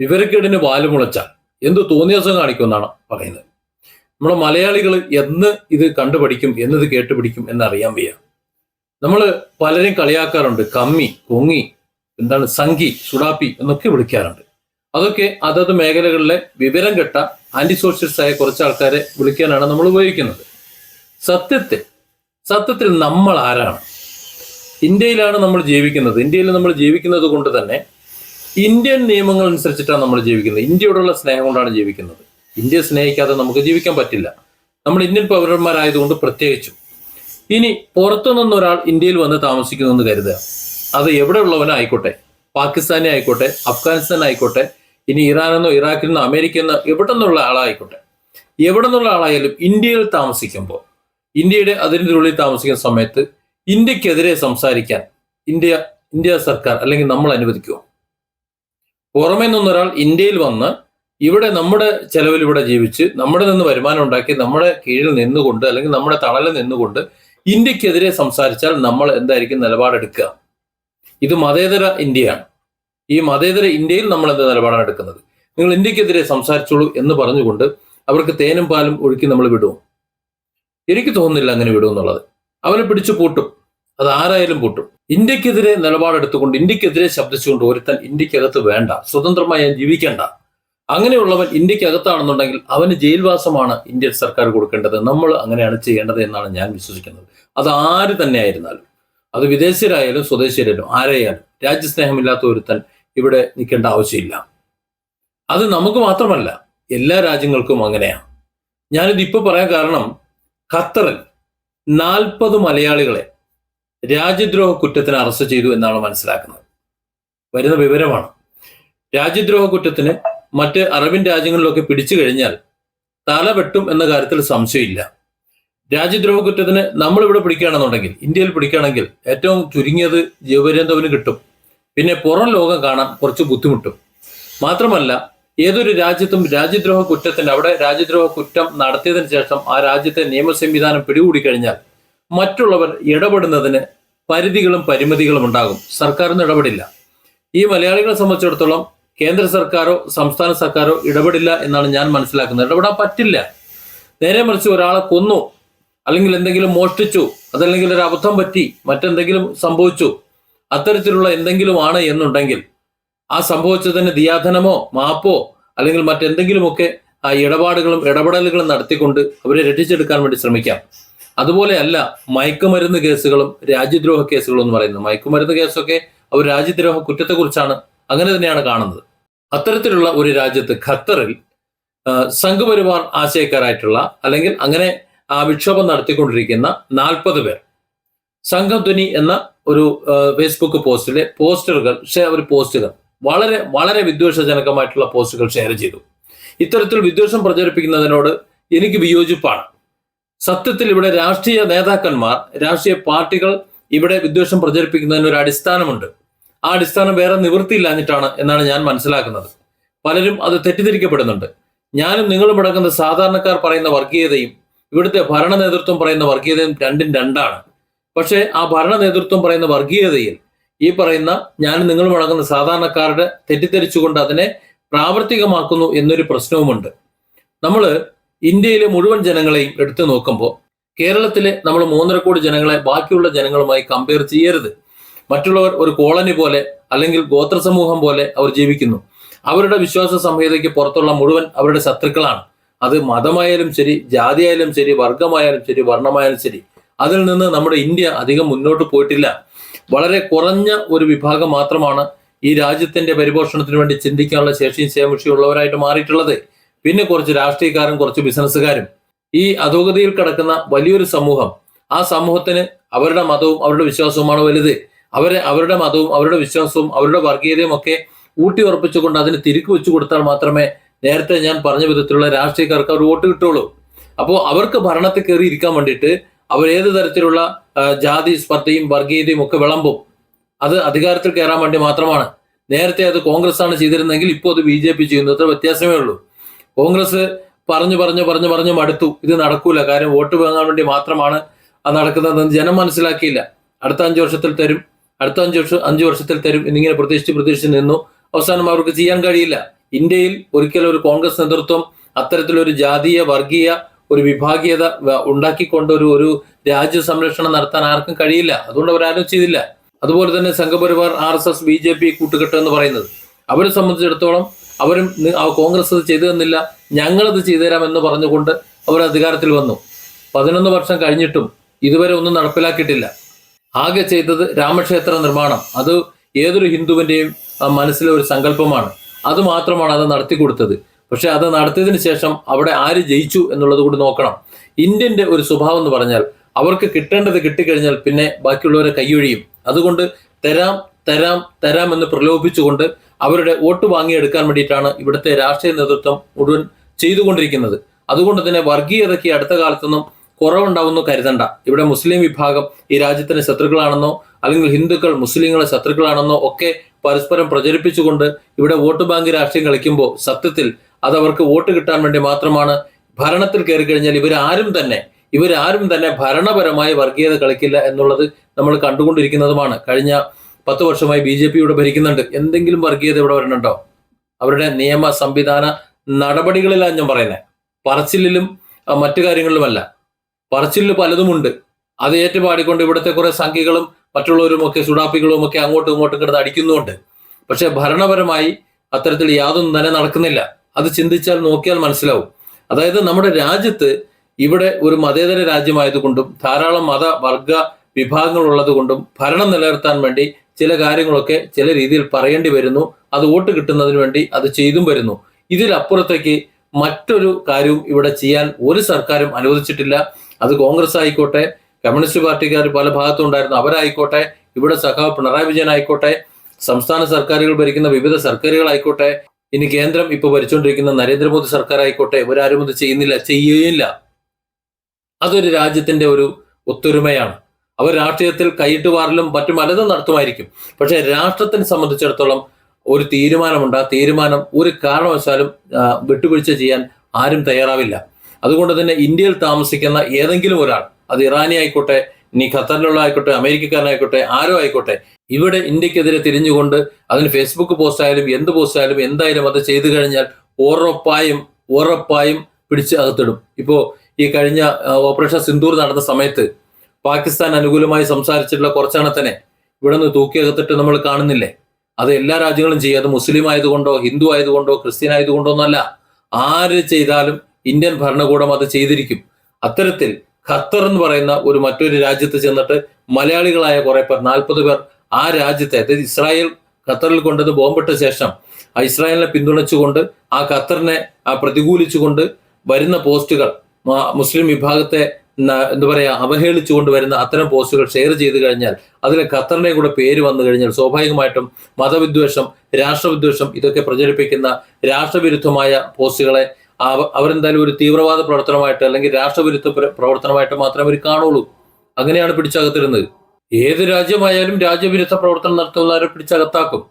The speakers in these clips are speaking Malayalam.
വിവരക്കേടിന് വാൽ മുളച്ച എന്ത് തോന്നിയാസം കാണിക്കുമെന്നാണ് പറയുന്നത്. നമ്മുടെ മലയാളികൾ എന്ന് ഇത് കണ്ടുപഠിക്കും എന്നത് കേട്ടുപിടിക്കും എന്നറിയാൻ വയ്യ. നമ്മൾ പലരും കളിയാക്കാറുണ്ട്. കമ്മി കൊങ്ങി എന്താണ് സംഘി സുഡാപ്പി എന്നൊക്കെ വിളിക്കാറുണ്ട്. അതൊക്കെ അതത് മേഖലകളിലെ വിവരം കെട്ട ആന്റി സോഷ്യലിസ്റ്റ് ആയ കുറച്ച് ആൾക്കാരെ വിളിക്കാനാണ് നമ്മൾ ഉപയോഗിക്കുന്നത്. സത്യത്തിൽ സത്യത്തിൽ നമ്മൾ ആരാണ്? ഇന്ത്യയിലാണ് നമ്മൾ ജീവിക്കുന്നത്. ഇന്ത്യയിൽ നമ്മൾ ജീവിക്കുന്നത് കൊണ്ട് തന്നെ ഇന്ത്യൻ നിയമങ്ങൾ അനുസരിച്ചിട്ടാണ് നമ്മൾ ജീവിക്കുന്നത്. ഇന്ത്യയോടുള്ള സ്നേഹം കൊണ്ടാണ് ജീവിക്കുന്നത്. ഇന്ത്യയെ സ്നേഹിക്കാതെ നമുക്ക് ജീവിക്കാൻ പറ്റില്ല. നമ്മൾ ഇന്ത്യൻ പൗരന്മാരായതുകൊണ്ട് പ്രത്യേകിച്ചും. ഇനി പുറത്തു നിന്നൊരാൾ ഇന്ത്യയിൽ വന്ന് താമസിക്കുന്നു എന്ന് കരുതുക. അത് എവിടെ ഉള്ളവനായിക്കോട്ടെ പാകിസ്ഥാനെ ആയിക്കോട്ടെ അഫ്ഗാനിസ്ഥാൻ ആയിക്കോട്ടെ ഇനി ഇറാനെന്നോ ഇറാഖിൽ നിന്നോ അമേരിക്കയിൽ നിന്നോ എവിടെ നിന്നുള്ള ആളായിക്കോട്ടെ. എവിടെ നിന്നുള്ള ആളായാലും ഇന്ത്യയിൽ താമസിക്കുമ്പോൾ ഇന്ത്യയുടെ അതിന്റെ ഉള്ളിൽ താമസിക്കുന്ന സമയത്ത് ഇന്ത്യക്കെതിരെ സംസാരിക്കാൻ ഇന്ത്യ ഇന്ത്യ സർക്കാർ അല്ലെങ്കിൽ നമ്മൾ അനുവദിക്കുമോ പുറമേ നിന്നൊരാൾ ഇന്ത്യയിൽ വന്ന് ഇവിടെ നമ്മുടെ ചെലവിൽ ഇവിടെ ജീവിച്ച് നമ്മുടെ നിന്ന് വരുമാനം ഉണ്ടാക്കി നമ്മുടെ കീഴിൽ നിന്നുകൊണ്ട് അല്ലെങ്കിൽ നമ്മുടെ തണലിൽ നിന്നുകൊണ്ട് ഇന്ത്യക്കെതിരെ സംസാരിച്ചാൽ നമ്മൾ എന്തായിരിക്കും നിലപാടെടുക്കുക? ഇത് മതേതര ഇന്ത്യയാണ്. ഈ മതേതര ഇന്ത്യയിൽ നമ്മൾ എന്ത് നിലപാടാണ് എടുക്കുന്നത്? നിങ്ങൾ ഇന്ത്യക്കെതിരെ സംസാരിച്ചോളൂ എന്ന് പറഞ്ഞുകൊണ്ട് അവർക്ക് തേനും പാലും ഒഴുക്കി നമ്മൾ വിടും എനിക്ക് തോന്നുന്നില്ല അങ്ങനെ വിടുമെന്നുള്ളത് അവനെ പിടിച്ചു പൂട്ടും. അത് ആരായാലും പൂട്ടും. ഇന്ത്യക്കെതിരെ നിലപാടെടുത്തുകൊണ്ട് ഇന്ത്യക്കെതിരെ ശബ്ദിച്ചുകൊണ്ട് ഒരുത്തൻ ഇന്ത്യക്കകത്ത് വേണ്ട സ്വതന്ത്രമായി ഞാൻ ജീവിക്കേണ്ട. അങ്ങനെയുള്ളവൻ ഇന്ത്യക്കകത്താണെന്നുണ്ടെങ്കിൽ അവന് ജയിൽവാസമാണ് ഇന്ത്യൻ സർക്കാർ കൊടുക്കേണ്ടത്. നമ്മൾ അങ്ങനെയാണ് ചെയ്യേണ്ടത് എന്നാണ് ഞാൻ വിശ്വസിക്കുന്നത്. അത് ആര് തന്നെ ആയിരുന്നാലും അത് വിദേശീയരായാലും സ്വദേശീയരായാലും ആരെയായാലും രാജ്യസ്നേഹമില്ലാത്ത ഒരുത്തൻ ഇവിടെ നിൽക്കേണ്ട ആവശ്യമില്ല. അത് നമുക്ക് മാത്രമല്ല എല്ലാ രാജ്യങ്ങൾക്കും അങ്ങനെയാണ്. ഞാനിത് ഇപ്പൊ പറയാൻ കാരണം ഖത്തറിൽ നാൽപ്പത് മലയാളികളെ രാജ്യദ്രോഹ കുറ്റത്തിന് അറസ്റ്റ് ചെയ്തു എന്നാണ് മനസ്സിലാക്കുന്നത്. വരുന്ന വിവരമാണ്. രാജ്യദ്രോഹ കുറ്റത്തിന് മറ്റ് അറബിൻ രാജ്യങ്ങളിലൊക്കെ പിടിച്ചു കഴിഞ്ഞാൽ തല വെട്ടും എന്ന കാര്യത്തിൽ സംശയമില്ല. രാജ്യദ്രോഹ കുറ്റത്തിന് നമ്മളിവിടെ പിടിക്കുകയാണെന്നുണ്ടെങ്കിൽ ഇന്ത്യയിൽ പിടിക്കുകയാണെങ്കിൽ ഏറ്റവും ചുരുങ്ങിയത് ജീവപര്യന്തവന് കിട്ടും. പിന്നെ പുറം ലോകം കാണാൻ കുറച്ച് ബുദ്ധിമുട്ടും. മാത്രമല്ല ഏതൊരു രാജ്യത്തും രാജ്യദ്രോഹ കുറ്റത്തിന് അവിടെ രാജ്യദ്രോഹ കുറ്റം നടത്തിയതിനു ശേഷം ആ രാജ്യത്തെ നിയമ സംവിധാനം പിടികൂടി കഴിഞ്ഞാൽ മറ്റുള്ളവർ ഇടപെടുന്നതിന് പരിധികളും പരിമിതികളും ഉണ്ടാകും. സർക്കാരൊന്നും ഇടപെടില്ല. ഈ മലയാളികളെ സംബന്ധിച്ചിടത്തോളം കേന്ദ്ര സർക്കാരോ സംസ്ഥാന സർക്കാരോ ഇടപെടില്ല എന്നാണ് ഞാൻ മനസ്സിലാക്കുന്നത്. ഇടപെടാൻ പറ്റില്ല. നേരെ മറിച്ച് ഒരാളെ കൊന്നു അല്ലെങ്കിൽ എന്തെങ്കിലും മോഷ്ടിച്ചു അതല്ലെങ്കിൽ ഒരു അബദ്ധം പറ്റി മറ്റെന്തെങ്കിലും സംഭവിച്ചു അത്തരത്തിലുള്ള എന്തെങ്കിലും ആണ് എന്നുണ്ടെങ്കിൽ ആ സംഭവിച്ചതിന് ദിയാധനമോ മാപ്പോ അല്ലെങ്കിൽ മറ്റെന്തെങ്കിലുമൊക്കെ ആ ഇടപാടുകളും ഇടപെടലുകളും നടത്തിക്കൊണ്ട് അവരെ രക്ഷിച്ചെടുക്കാൻ വേണ്ടി ശ്രമിക്കാം. അതുപോലെയല്ല മയക്കുമരുന്ന് കേസുകളും രാജ്യദ്രോഹ കേസുകളും എന്ന് പറയുന്നത്. മയക്കുമരുന്ന് കേസൊക്കെ അവർ രാജ്യദ്രോഹ കുറ്റത്തെക്കുറിച്ചാണ് അങ്ങനെ തന്നെയാണ് കാണുന്നത്. അത്തരത്തിലുള്ള ഒരു രാജ്യത്ത് ഖത്തറിൽ സംഘപരിവാർ ആശയക്കാരായിട്ടുള്ള അല്ലെങ്കിൽ അങ്ങനെ ആ വിക്ഷോഭം നടത്തിക്കൊണ്ടിരിക്കുന്ന നാൽപ്പത് പേർ. സംഘധ്വനി എന്ന ഒരു ഫേസ്ബുക്ക് പോസ്റ്റിലെ പോസ്റ്ററുകൾ ഒരു പോസ്റ്റുകൾ വളരെ വളരെ വിദ്വേഷജനകമായിട്ടുള്ള പോസ്റ്റുകൾ ഷെയർ ചെയ്തു. ഇത്തരത്തിൽ വിദ്വേഷം പ്രചരിപ്പിക്കുന്നതിനോട് എനിക്ക് വിയോജിപ്പാണ്. സത്യത്തിൽ ഇവിടെ രാഷ്ട്രീയ നേതാക്കന്മാർ രാഷ്ട്രീയ പാർട്ടികൾ ഇവിടെ വിദ്വേഷം പ്രചരിപ്പിക്കുന്നതിന് ഒരു അടിസ്ഥാനമുണ്ട്. ആ അടിസ്ഥാനം വേറെ നിവൃത്തിയില്ലാഞ്ഞിട്ടാണ് എന്നാണ് ഞാൻ മനസ്സിലാക്കുന്നത്. പലരും അത് തെറ്റിദ്ധരിക്കപ്പെടുന്നുണ്ട്. ഞാനും നിങ്ങളും അടങ്ങുന്ന സാധാരണക്കാർ പറയുന്ന വർഗീയതയും ഇവിടുത്തെ ഭരണ നേതൃത്വം പറയുന്ന വർഗീയതയും രണ്ടും രണ്ടാണ്. പക്ഷേ ആ ഭരണ നേതൃത്വം പറയുന്ന വർഗീയതയിൽ ഈ പറയുന്ന ഞാനും നിങ്ങളും അടങ്ങുന്ന സാധാരണക്കാരുടെ തെറ്റിദ്ധരിച്ചുകൊണ്ട് അതിനെ പ്രാവർത്തികമാക്കുന്നു എന്നൊരു പ്രശ്നവുമുണ്ട്. നമ്മൾ ഇന്ത്യയിലെ മുഴുവൻ ജനങ്ങളെയും എടുത്തു നോക്കുമ്പോൾ കേരളത്തിലെ നമ്മൾ മൂന്നര കോടി ജനങ്ങളെ ബാക്കിയുള്ള ജനങ്ങളുമായി കമ്പയർ ചെയ്യരുത്. മറ്റുള്ളവർ ഒരു കോളനി പോലെ അല്ലെങ്കിൽ ഗോത്ര സമൂഹം പോലെ അവർ ജീവിക്കുന്നു. അവരുടെ വിശ്വാസ സംഹിതയ്ക്ക് പുറത്തുള്ള മുഴുവൻ അവരുടെ ശത്രുക്കളാണ്. അത് മതമായാലും ശരി ജാതിയായാലും ശരി വർഗമായാലും ശരി വർണമായാലും ശരി അതിൽ നിന്ന് നമ്മുടെ ഇന്ത്യ അധികം മുന്നോട്ട് പോയിട്ടില്ല. വളരെ കുറഞ്ഞ ഒരു വിഭാഗം മാത്രമാണ് ഈ രാജ്യത്തിന്റെ പരിപോഷണത്തിന് വേണ്ടി ചിന്തിക്കാനുള്ള ശേഷിയും ശേമുഷിയും ഉള്ളവരായിട്ട് മാറിയിട്ടുള്ളത്. പിന്നെ കുറച്ച് രാഷ്ട്രീയക്കാരും കുറച്ച് ബിസിനസ്സുകാരും. ഈ അധോഗതിയിൽ കിടക്കുന്ന വലിയൊരു സമൂഹം ആ സമൂഹത്തിന് അവരുടെ മതവും അവരുടെ വിശ്വാസവുമാണ് വലുത്. അവരെ അവരുടെ മതവും അവരുടെ വിശ്വാസവും അവരുടെ വർഗീയതയും ഒക്കെ ഊട്ടി ഉറപ്പിച്ചുകൊണ്ട് അതിന് തിരികെ വെച്ചു കൊടുത്താൽ മാത്രമേ നേരത്തെ ഞാൻ പറഞ്ഞ വിധത്തിലുള്ള രാഷ്ട്രീയക്കാർക്ക് അവർ വോട്ട് കിട്ടുള്ളൂ അപ്പോൾ അവർക്ക് ഭരണത്തിൽ കയറി ഇരിക്കാൻ വേണ്ടിയിട്ട് അവർ ഏത് തരത്തിലുള്ള ജാതി സ്പർദ്ധയും വർഗീയതയും ഒക്കെ വിളമ്പും. അത് അധികാരത്തിൽ കയറാൻ വേണ്ടി മാത്രമാണ്. നേരത്തെ അത് കോൺഗ്രസ് ആണ് ചെയ്തിരുന്നെങ്കിൽ ഇപ്പോൾ അത് ബി ജെ പി ചെയ്യുന്നു. അത്ര വ്യത്യാസമേ ഉള്ളൂ. കോൺഗ്രസ് പറഞ്ഞു പറഞ്ഞു പറഞ്ഞു പറഞ്ഞു മടുത്തു. ഇത് നടക്കൂല. കാര്യം വോട്ട് വാങ്ങാൻ വേണ്ടി മാത്രമാണ് അത് നടക്കുന്നതെന്ന് ജനം മനസ്സിലാക്കിയില്ല. അടുത്ത അഞ്ചു വർഷത്തിൽ തരും. അടുത്ത അഞ്ചു വർഷം അഞ്ചു വർഷത്തിൽ തരും. എന്നിങ്ങനെ പ്രതീക്ഷിച്ച് പ്രതീക്ഷിച്ച് നിന്നു. അവസാനം അവർക്ക് ചെയ്യാൻ കഴിയില്ല. ഇന്ത്യയിൽ ഒരിക്കലും ഒരു കോൺഗ്രസ് നേതൃത്വം അത്തരത്തിലൊരു ജാതീയ വർഗീയ ഒരു വിഭാഗീയത ഉണ്ടാക്കിക്കൊണ്ട് ഒരു ഒരു രാജ്യ സംരക്ഷണം നടത്താൻ ആർക്കും കഴിയില്ല. അതുകൊണ്ട് അവരാരും ചെയ്തില്ല അതുപോലെ തന്നെ Sangh Parivar R S S B J P കൂട്ടുകെട്ട് എന്ന് പറയുന്നത്. അവരെ സംബന്ധിച്ചിടത്തോളം അവരും കോൺഗ്രസ് അത് ചെയ്തു തന്നില്ല. ഞങ്ങളത് ചെയ്തു തരാം എന്ന് പറഞ്ഞുകൊണ്ട് അവർ അധികാരത്തിൽ വന്നു. പതിനൊന്ന് വർഷം കഴിഞ്ഞിട്ടും ഇതുവരെ ഒന്നും നടപ്പിലാക്കിയിട്ടില്ല. ആകെ ചെയ്തത് രാമക്ഷേത്ര നിർമ്മാണം. അത് ഏതൊരു ഹിന്ദുവിന്റെയും മനസ്സിലെ ഒരു സങ്കല്പമാണ്. അത് മാത്രമാണ് അത് നടത്തി കൊടുത്തത്. പക്ഷെ അത് നടത്തിയതിന് ശേഷം അവിടെ ആര് ജയിച്ചു എന്നുള്ളത് കൂടി നോക്കണം. ഇന്ത്യന്റെ ഒരു സ്വഭാവം എന്ന് പറഞ്ഞാൽ അവർക്ക് കിട്ടേണ്ടത് കിട്ടിക്കഴിഞ്ഞാൽ പിന്നെ ബാക്കിയുള്ളവരെ കൈയൊഴിയും. അതുകൊണ്ട് തരാം തരാം തരാം എന്ന് പ്രലോഭിച്ചുകൊണ്ട് അവരുടെ വോട്ട് വാങ്ങിയെടുക്കാൻ വേണ്ടിയിട്ടാണ് ഇവിടുത്തെ രാഷ്ട്രീയ നേതൃത്വം മുഴുവൻ ചെയ്തുകൊണ്ടിരിക്കുന്നത്. അതുകൊണ്ട് തന്നെ വർഗീയതയ്ക്ക് അടുത്ത കാലത്തൊന്നും കുറവുണ്ടാവുമെന്ന് കരുതണ്ട. ഇവിടെ മുസ്ലിം വിഭാഗം ഈ രാജ്യത്തിന് ശത്രുക്കളാണെന്നോ അല്ലെങ്കിൽ ഹിന്ദുക്കൾ മുസ്ലിങ്ങളെ ശത്രുക്കളാണെന്നോ ഒക്കെ പരസ്പരം പ്രചരിപ്പിച്ചുകൊണ്ട് ഇവിടെ വോട്ട് ബാങ്ക് രാഷ്ട്രീയം കളിക്കുമ്പോൾ സത്യത്തിൽ അത് അവർക്ക് വോട്ട് കിട്ടാൻ വേണ്ടി മാത്രമാണ് ഭരണത്തിൽ കയറി കഴിഞ്ഞാൽ ഇവരാരും തന്നെ ഇവരാരും തന്നെ ഭരണപരമായി വർഗീയത കളിക്കില്ല എന്നുള്ളത് നമ്മൾ കണ്ടുകൊണ്ടിരിക്കുന്നതുമാണ്. കഴിഞ്ഞ പത്ത് വർഷമായി ബി ജെ പി ഇവിടെ ഭരിക്കുന്നുണ്ട്. എന്തെങ്കിലും വർഗീയത ഇവിടെ വരണുണ്ടോ? അവരുടെ നിയമ സംവിധാന നടപടികളിലാണ് ഞാൻ പറയുന്നത് പറച്ചിലും മറ്റു കാര്യങ്ങളിലുമല്ല. പറച്ചിലിൽ പലതുമുണ്ട്. അത് ഏറ്റുപാടിക്കൊണ്ട് ഇവിടുത്തെ കുറെ സംഖ്യകളും മറ്റുള്ളവരും ഒക്കെ സുഡാപ്പികളും ഒക്കെ അങ്ങോട്ടും ഇങ്ങോട്ടും കിടന്ന് അടിക്കുന്നുമുണ്ട്. പക്ഷെ ഭരണപരമായി അത്തരത്തിൽ യാതൊന്നും തന്നെ നടക്കുന്നില്ല. അത് ചിന്തിച്ചാൽ നോക്കിയാൽ മനസ്സിലാവും. അതായത് നമ്മുടെ രാജ്യത്ത് ഇവിടെ ഒരു മതേതര രാജ്യമായതുകൊണ്ടും ധാരാളം മത വർഗ വിഭാഗങ്ങൾ ഉള്ളത് കൊണ്ടും ഭരണം നിലനിർത്താൻ വേണ്ടി ചില കാര്യങ്ങളൊക്കെ ചില രീതിയിൽ പറയേണ്ടി വരുന്നു. അത് വോട്ട് കിട്ടുന്നതിന് വേണ്ടി അത് ചെയ്തും വരുന്നു. ഇതിലപ്പുറത്തേക്ക് മറ്റൊരു കാര്യവും ഇവിടെ ചെയ്യാൻ ഒരു സർക്കാരും അനുവദിച്ചിട്ടില്ല. അത് കോൺഗ്രസ് ആയിക്കോട്ടെ കമ്മ്യൂണിസ്റ്റ് പാർട്ടിക്കാർ പല ഭാഗത്തും ഉണ്ടായിരുന്നു അവരായിക്കോട്ടെ ഇവിടെ സഖാവ് പിണറായി വിജയൻ ആയിക്കോട്ടെ സംസ്ഥാന സർക്കാരുകൾ ഭരിക്കുന്ന വിവിധ സർക്കാരുകളായിക്കോട്ടെ ഇനി കേന്ദ്രം ഇപ്പൊ ഭരിച്ചുകൊണ്ടിരിക്കുന്ന നരേന്ദ്രമോദി സർക്കാർ ആയിക്കോട്ടെ ഇവരാരും ഇത് ചെയ്യുന്നില്ല ചെയ്യുകയില്ല. അതൊരു രാജ്യത്തിന്റെ ഒരു ഒത്തൊരുമയാണ്. അവർ രാഷ്ട്രീയത്തിൽ കൈയിട്ട് വാറലും മറ്റു പലതും നടത്തുമായിരിക്കും. പക്ഷെ രാഷ്ട്രത്തിനെ സംബന്ധിച്ചിടത്തോളം ഒരു തീരുമാനമുണ്ട്. ആ തീരുമാനം ഒരു കാരണവശാലും വിട്ടുവീഴ്ച ചെയ്യാൻ ആരും തയ്യാറാവില്ല. അതുകൊണ്ട് തന്നെ ഇന്ത്യയിൽ താമസിക്കുന്ന ഏതെങ്കിലും ഒരാൾ അത് ഇറാനി ആയിക്കോട്ടെ ഇനി ഖത്തറിലുള്ള ആയിക്കോട്ടെ അമേരിക്കക്കാരനായിക്കോട്ടെ ആരോ ആയിക്കോട്ടെ ഇവിടെ ഇന്ത്യക്കെതിരെ തിരിഞ്ഞുകൊണ്ട് അതിന് ഫേസ്ബുക്ക് പോസ്റ്റ് ആയാലും എന്ത് പോസ്റ്റ് ആയാലും എന്തായാലും അത് ചെയ്തു കഴിഞ്ഞാൽ ഉറപ്പായും ഉറപ്പായും പിടിച്ച് അകത്തിടും. ഇപ്പോ ഈ കഴിഞ്ഞ ഓപ്പറേഷൻ സിന്ദൂർ നടന്ന സമയത്ത് പാകിസ്ഥാൻ അനുകൂലമായി സംസാരിച്ചിട്ടുള്ള കുറച്ചെണ്ണത്തിനെ ഇവിടെ നിന്ന് തൂക്കിയകത്തിട്ട് നമ്മൾ കാണുന്നില്ലേ? അത് എല്ലാ രാജ്യങ്ങളും ചെയ്യും. അത് മുസ്ലിം ആയതുകൊണ്ടോ ഹിന്ദു ആയതുകൊണ്ടോ ക്രിസ്ത്യൻ ആയതുകൊണ്ടോ ഒന്നല്ല ആര് ചെയ്താലും ഇന്ത്യൻ ഭരണകൂടം അത് ചെയ്തിരിക്കും. അത്തരത്തിൽ ഖത്തർ എന്ന് പറയുന്ന ഒരു മറ്റൊരു രാജ്യത്ത് ചെന്നിട്ട് മലയാളികളായ കുറെ പേർ നാൽപ്പത് പേർ ആ രാജ്യത്തെ അതായത് ഇസ്രായേൽ ഖത്തറിൽ കൊണ്ടത് ബോംബിട്ട ശേഷം ആ ഇസ്രായേലിനെ പിന്തുണച്ചുകൊണ്ട് ആ ഖത്തറിനെ പ്രതികൂലിച്ചുകൊണ്ട് വരുന്ന പോസ്റ്റുകൾ മുസ്ലിം വിഭാഗത്തെ എന്താ പറയാ അവഹേളിച്ചുകൊണ്ട് വരുന്ന അത്തരം പോസ്റ്റുകൾ ഷെയർ ചെയ്ത് കഴിഞ്ഞാൽ അതിൽ ഖത്തറിനെ കൂടെ പേര് വന്നു കഴിഞ്ഞാൽ സ്വാഭാവികമായിട്ടും മതവിദ്വേഷം രാഷ്ട്രവിദ്വേഷം ഇതൊക്കെ പ്രചരിപ്പിക്കുന്ന രാഷ്ട്രവിരുദ്ധമായ പോസ്റ്റുകളെ അവ- അവരെന്തായാലും ഒരു തീവ്രവാദ പ്രവർത്തനമായിട്ട് അല്ലെങ്കിൽ രാഷ്ട്രവിരുദ്ധ പ്ര- പ്രവർത്തനമായിട്ട് മാത്രമേ അവർ കാണുള്ളൂ. അങ്ങനെയാണ് പിടിച്ചകത്തിരുന്നത് ഏത് രാജ്യമായാലും രാജ്യവിരുദ്ധ പ്രവർത്തനം നടത്തുന്നവരെ പിടിച്ചകത്താക്കും?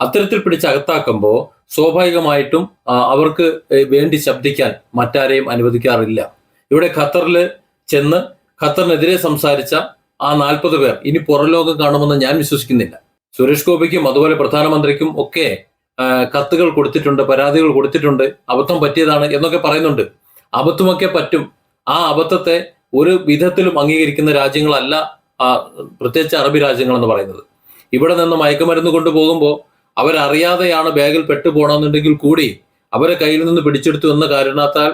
അത്തരത്തിൽ പിടിച്ചകത്താക്കുമ്പോൾ സ്വാഭാവികമായിട്ടും അവർക്ക് വേണ്ടി ശബ്ദിക്കാൻ മറ്റാരെയും അനുവദിക്കാറില്ല. ഇവിടെ ഖത്തറിൽ ചെന്ന് ഖത്തറിനെതിരെ സംസാരിച്ച ആ നാൽപ്പത് പേർ ഇനി പുറംലോകം കാണുമെന്ന് ഞാൻ വിശ്വസിക്കുന്നില്ല. സുരേഷ് ഗോപിക്കും അതുപോലെ പ്രധാനമന്ത്രിക്കും ഒക്കെ കത്തുകൾ കൊടുത്തിട്ടുണ്ട് പരാതികൾ കൊടുത്തിട്ടുണ്ട്. അബദ്ധം പറ്റിയതാണ് എന്നൊക്കെ പറയുന്നുണ്ട്. അബദ്ധമൊക്കെ പറ്റും. ആ അബദ്ധത്തെ ഒരു വിധത്തിലും അംഗീകരിക്കുന്ന രാജ്യങ്ങളല്ല പ്രത്യേകിച്ച് അറബി രാജ്യങ്ങൾ എന്ന് പറയുന്നത്. ഇവിടെ നിന്ന് മയക്കുമരുന്ന് കൊണ്ടുപോകുമ്പോൾ അവരറിയാതെയാണ് ബാഗിൽ പെട്ടുപോകണമെന്നുണ്ടെങ്കിൽ കൂടി അവരെ കയ്യിൽ നിന്ന് പിടിച്ചെടുത്തു എന്ന കാരണത്താൽ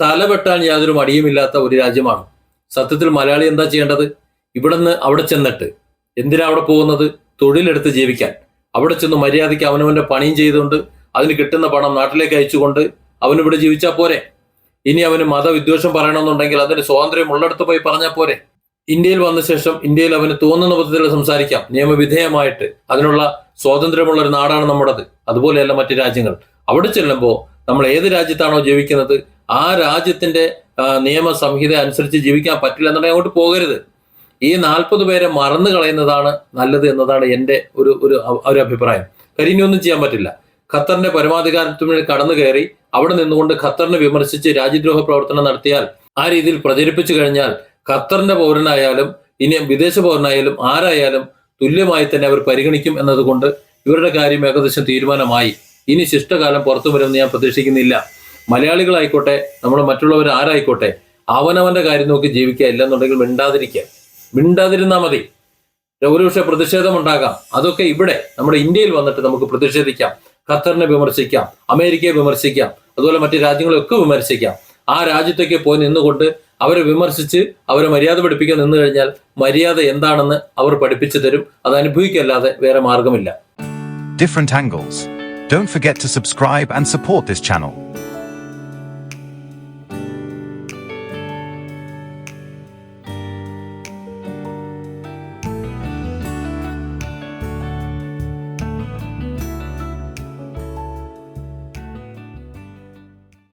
തലവെട്ടാൻ യാതൊരു മടിയുമില്ലാത്ത ഒരു രാജ്യമാണ്. സത്യത്തിൽ മലയാളി എന്താ ചെയ്യേണ്ടത്? ഇവിടുന്ന് അവിടെ ചെന്നിട്ട് എന്തിനാ അവിടെ പോകുന്നത്? തൊഴിലെടുത്ത് ജീവിക്കാൻ. അവിടെ ചെന്ന് മര്യാദയ്ക്ക് അവനവന്റെ പണിയും ചെയ്തുകൊണ്ട് അതിന് കിട്ടുന്ന പണം നാട്ടിലേക്ക് അയച്ചുകൊണ്ട് അവനിവിടെ ജീവിച്ചാൽ പോരെ? ഇനി അവന് മതവിദ്വേഷം പറയണമെന്നുണ്ടെങ്കിൽ അതിന് സ്വാതന്ത്ര്യം ഉള്ളിടത്ത് പോയി പറഞ്ഞാൽ പോരെ? ഇന്ത്യയിൽ വന്ന ശേഷം ഇന്ത്യയിൽ അവന് തോന്നുന്ന വിധത്തിൽ സംസാരിക്കാം. നിയമവിധേയമായിട്ട് അതിനുള്ള സ്വാതന്ത്ര്യമുള്ള ഒരു നാടാണ് നമ്മുടേത്. അതുപോലെയല്ല മറ്റു രാജ്യങ്ങൾ. അവിടെ ചെല്ലുമ്പോൾ നമ്മൾ ഏത് രാജ്യത്താണോ ജീവിക്കുന്നത്? ആ രാജ്യത്തിന്റെ നിയമ സംഹിത അനുസരിച്ച് ജീവിക്കാൻ പറ്റില്ല എന്നുണ്ടെങ്കിൽ അങ്ങോട്ട് പോകരുത്. ഈ നാൽപ്പത് പേരെ മറന്നു കളയുന്നതാണ് നല്ലത് എന്നതാണ് എന്റെ ഒരു ഒരു ഒരു അഭിപ്രായം. കരിഞ്ഞൊന്നും ചെയ്യാൻ പറ്റില്ല. ഖത്തറിന്റെ പരമാധികാരത്തിന് കടന്നു കയറി അവിടെ നിന്നുകൊണ്ട് ഖത്തറിനെ വിമർശിച്ച് രാജ്യദ്രോഹ പ്രവർത്തനം നടത്തിയാൽ ആ രീതിയിൽ പ്രചരിപ്പിച്ചു കഴിഞ്ഞാൽ ഖത്തറിന്റെ പൗരനായാലും ഇനി വിദേശ പൗരനായാലും ആരായാലും തുല്യമായി തന്നെ അവർ പരിഗണിക്കും എന്നതുകൊണ്ട് ഇവരുടെ കാര്യം ഏകദേശം തീരുമാനമായി. ഇനി ശിഷ്ടകാലം പുറത്തു വരുമെന്ന് ഞാൻ പ്രതീക്ഷിക്കുന്നില്ല. മലയാളികളായിക്കോട്ടെ നമ്മുടെ മറ്റുള്ളവർ ആരായിക്കോട്ടെ അവനവന്റെ കാര്യം നോക്കി ജീവിക്കുക ഇല്ലെന്നുണ്ടെങ്കിൽ മിണ്ടാതിരിക്കുക. മിണ്ടാതിരുന്നാൽ മതി. ഒരുപക്ഷെ പ്രതിഷേധം ഉണ്ടാകാം അതൊക്കെ ഇവിടെ നമ്മുടെ ഇന്ത്യയിൽ വന്നിട്ട് നമുക്ക് പ്രതിഷേധിക്കാം. ഖത്തറിനെ വിമർശിക്കാം അമേരിക്കയെ വിമർശിക്കാം അതുപോലെ മറ്റു രാജ്യങ്ങളെയൊക്കെ വിമർശിക്കാം. ആ രാജ്യത്തേക്ക് പോയി നിന്നുകൊണ്ട് അവരെ വിമർശിച്ച് അവരെ മര്യാദ പഠിപ്പിക്കാൻ നിന്ന് കഴിഞ്ഞാൽ മര്യാദ എന്താണെന്ന് അവർ പഠിപ്പിച്ചു തരും. അത് അനുഭവിക്കല്ലാതെ വേറെ മാർഗമില്ല. Different angles. Don't forget to subscribe and support this channel.